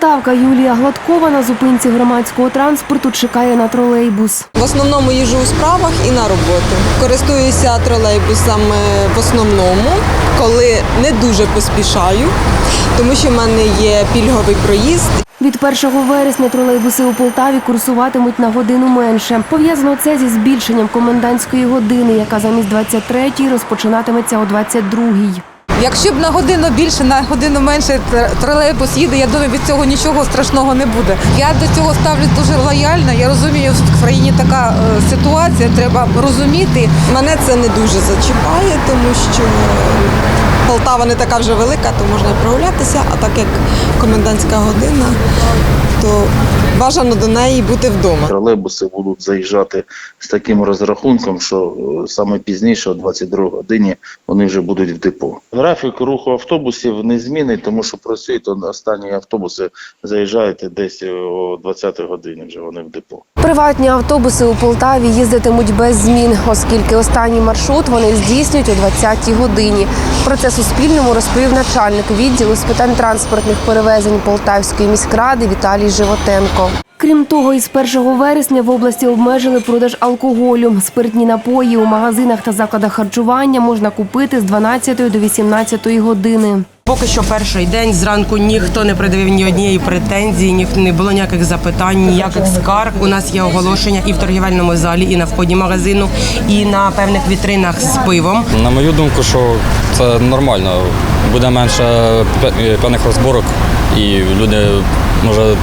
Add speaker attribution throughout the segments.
Speaker 1: Полтавка Юлія Гладкова на зупинці громадського транспорту чекає на тролейбус.
Speaker 2: В основному їжджу у справах і на роботу. Користуюся тролейбусами в основному, коли не дуже поспішаю, тому що в мене є пільговий проїзд.
Speaker 1: Від 1 вересня тролейбуси у Полтаві курсуватимуть на годину менше. Пов'язано це зі збільшенням комендантської години, яка замість 23-ї розпочинатиметься о 22-й.
Speaker 3: Якщо б на годину більше, на годину менше тролейбус їде, я думаю, від цього нічого страшного не буде. Я до цього ставлюсь дуже лояльно. Я розумію, що в країні така е, ситуація, треба розуміти.
Speaker 2: Мене це не дуже зачіпає, тому що Полтава не така вже велика, то можна прогулятися, а так як комендантська година, то бажано до неї бути вдома.
Speaker 4: Тролейбуси будуть заїжджати з таким розрахунком, що е, саме пізніше, о 22 годині, вони вже будуть в депо. Графік руху автобусів не змінний, тому що працюють останні автобуси заїжджають десь о 20 годині вже вони в депо.
Speaker 1: Приватні автобуси у Полтаві їздитимуть без змін, оскільки останній маршрут вони здійснюють о 20-й годині. Про це Суспільному розповів начальник відділу з питань транспортних перевезень Полтавської міськради Віталій Животенко. Крім того, із 1 вересня в області обмежили продаж алкоголю. Спиртні напої у магазинах та закладах харчування можна купити з 12 до 18 години.
Speaker 5: Поки що перший день зранку ніхто не придавив ні однієї претензії, ні не було ніяких запитань, ніяких скарг. У нас є оголошення і в торгівельному залі, і на вході магазину, і на певних вітринах з пивом.
Speaker 6: На мою думку, що це нормально. Буде менше п'я- п'яних розборок, і люди, може,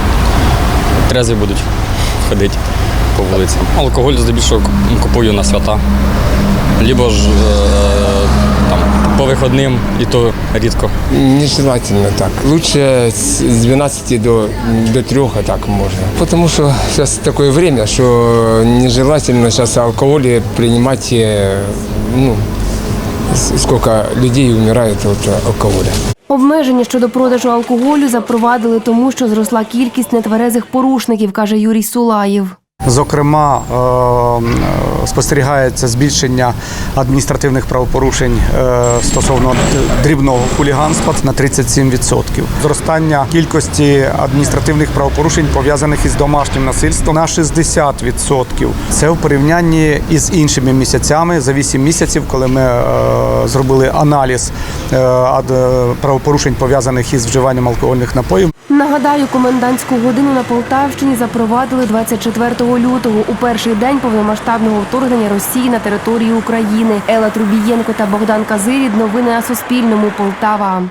Speaker 6: трезві будуть ходити по вулицям. Алкоголь здебільшого купую на свята. Лібо ж е, там, по вихідним, і то рідко.
Speaker 7: Нежелательно так. Лучше с 12 до, до 3, а так можно. Потому что сейчас такое время, что нежелательно сейчас алкоголь принимать, э, ну, сколько людей умирает от алкоголя.
Speaker 1: Обмеження щодо продажу алкоголю запровадили тому, що зросла кількість нетверезих порушників, каже Юрій Сулаєв.
Speaker 8: Зокрема, е, спостерігається збільшення адміністративних правопорушень е, стосовно дрібного хуліганства на 37%. Зростання кількості адміністративних правопорушень пов'язаних із домашнім насильством на 60%. Це в порівнянні із іншими місяцями за 8 місяців, коли ми е, зробили аналіз е, правопорушень пов'язаних із вживанням алкогольних напоїв.
Speaker 1: Нагадаю, комендантську годину на Полтавщині запровадили 24 лютого у перший день повномасштабного вторгнення Росії на територію України. Ела Трубієнко та Богдан Казирід. Новини на Суспільному. Полтава.